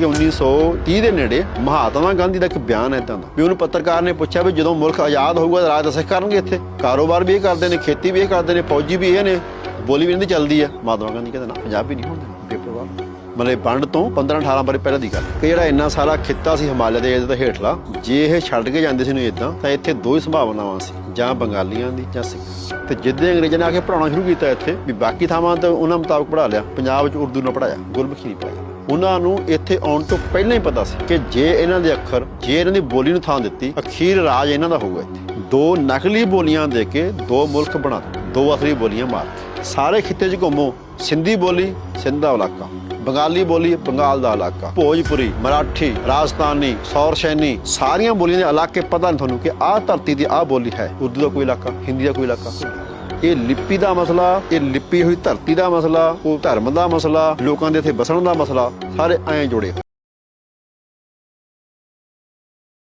ਕਿ 1930 ਦੇ ਨੇੜੇ ਮਹਾਤਮਾ ਗਾਂਧੀ ਦਾ ਇੱਕ ਬਿਆਨ ਹੈ ਇਦਾਂ ਦਾ। ਵੀ ਉਹਨੂੰ ਪੱਤਰਕਾਰ ਨੇ ਪੁੱਛਿਆ ਵੀ ਜਦੋਂ ਮੁਲਕ ਆਜ਼ਾਦ ਹੋਊਗਾ ਤਾਂ ਰਾਜ ਦਸੇ ਕਰਨਗੇ ਇੱਥੇ। ਕਾਰੋਬਾਰ ਵੀ ਇਹ ਕਰਦੇ ਨੇ, ਖੇਤੀ ਵੀ ਇਹ ਕਰਦੇ ਨੇ, ਫੌਜੀ ਵੀ ਇਹ ਨੇ। ਬੋਲੀ ਵੀ ਇਹਨਾਂ ਦੀ ਚੱਲਦੀ ਹੈ। ਮਹਾਤਮਾ ਗਾਂਧੀ ਕਹਿੰਦਾ, ਨਾ, ਪੰਜਾਬ ਵੀ ਨਹੀਂ ਹੁੰਦੇ ਬੇਪਰਵਾਹ ਮਤਲਬ ਵੰਡ ਤੋਂ 15 18 ਬਾਰੇ ਪਹਿਲਾਂ ਦੀ ਗੱਲ। ਕਿ ਜਿਹੜਾ ਇੰਨਾ ਸਾਰਾ ਖਿੱਤਾ ਸੀ ਹਿਮਾਲਿਆ ਦੇ ਇਹਦੇ ਤੋਂ ਹੇਠਲਾ, ਜੇ ਇਹ ਛੱਡ ਕੇ ਜਾਂਦੇ ਸੀ ਨੂੰ ਇਦਾਂ ਤਾਂ ਇੱਥੇ ਦੋ ਹੀ ਸੰਭਾਵਨਾਵਾਂ ਸੀ। ਜਾਂ ਬੰਗਾਲੀਆਂ ਦੀ ਜਾਂ ਸਿੱਖ ਤੇ ਜਿੱਦੇ ਅੰਗਰੇਜ਼ਾਂ ਨੇ ਆ ਕੇ ਪੜਾਉਣਾ ਸ਼ੁਰੂ ਕੀਤਾ ਇੱਥੇ, ਵੀ ਬਾਕੀ ਥਾਵਾਂ ਤੇ ਉਹਨਾਂ ਮੁਤਾਬਕ ਪੜਾ ਲਿਆ। ਪੰਜਾਬ ਵਿੱਚ ਉਰਦੂ ਨਾਲ ਪੜਾਇਆ ਗੁਰਮੁਖੀ ਨਹੀਂ ਪੜਾਇਆ ਉਹਨਾਂ ਨੂੰ ਇੱਥੇ ਆਉਣ ਤੋਂ ਪਹਿਲਾਂ ਹੀ ਪਤਾ ਸੀ ਕਿ ਜੇ ਇਹਨਾਂ ਦੇ ਅੱਖਰ, ਜੇ ਇਹਨਾਂ ਦੀ ਬੋਲੀ ਨੂੰ ਥਾਂ ਦਿੱਤੀ, ਅਖੀਰ ਰਾਜ ਇਹਨਾਂ ਦਾ ਹੋਊਗਾ ਇੱਥੇ। ਦੋ ਨਕਲੀ ਬੋਲੀਆਂ ਦੇ ਕੇ ਦੋ ਮੁਲਕ ਬਣਾ ਦਿੱਤੇ, ਦੋ ਅਖਰੀ ਬੋਲੀਆਂ ਮਾਰ ਸਾਰੇ ਖਿੱਤੇ 'ਚ ਘੁੰਮੋ, ਸਿੰਧੀ ਬੋਲੀ, ਸਿੰਧ ਦਾ ਇਲਾਕਾ। ਬੰਗਾਲੀ ਬੋਲੀ, ਬੰਗਾਲ ਦਾ ਇਲਾਕਾ। ਭੋਜਪੁਰੀ, ਮਰਾਠੀ, ਰਾਜਸਥਾਨੀ, ਸੌਰਸ਼ੈਨੀ, ਸਾਰੀਆਂ ਬੋਲੀਆਂ ਦੇ ਇਲਾਕੇ ਪਤਾ ਨਹੀਂ ਤੁਹਾਨੂੰ ਕਿ ਆਹ ਧਰਤੀ ਦੀ ਆਹ ਬੋਲੀ ਹੈ। ਉਰਦੂ ਦਾ ਕੋਈ ਇਲਾਕਾ, ਹਿੰਦੀ ਦਾ ਕੋਈ ਇਲਾਕਾ। ਇਹ ਲਿਪੀ ਦਾ ਮਸਲਾ, ਇਹ ਲਿਪੀ ਹੋਈ ਧਰਤੀ ਦਾ ਮਸਲਾ, ਉਹ ਧਰਮ ਦਾ ਮਸਲਾ, ਲੋਕਾਂ ਦੇ ਇੱਥੇ ਬਸਣ ਦਾ ਮਸਲਾ, ਸਾਰੇ ਐਂ ਜੁੜੇ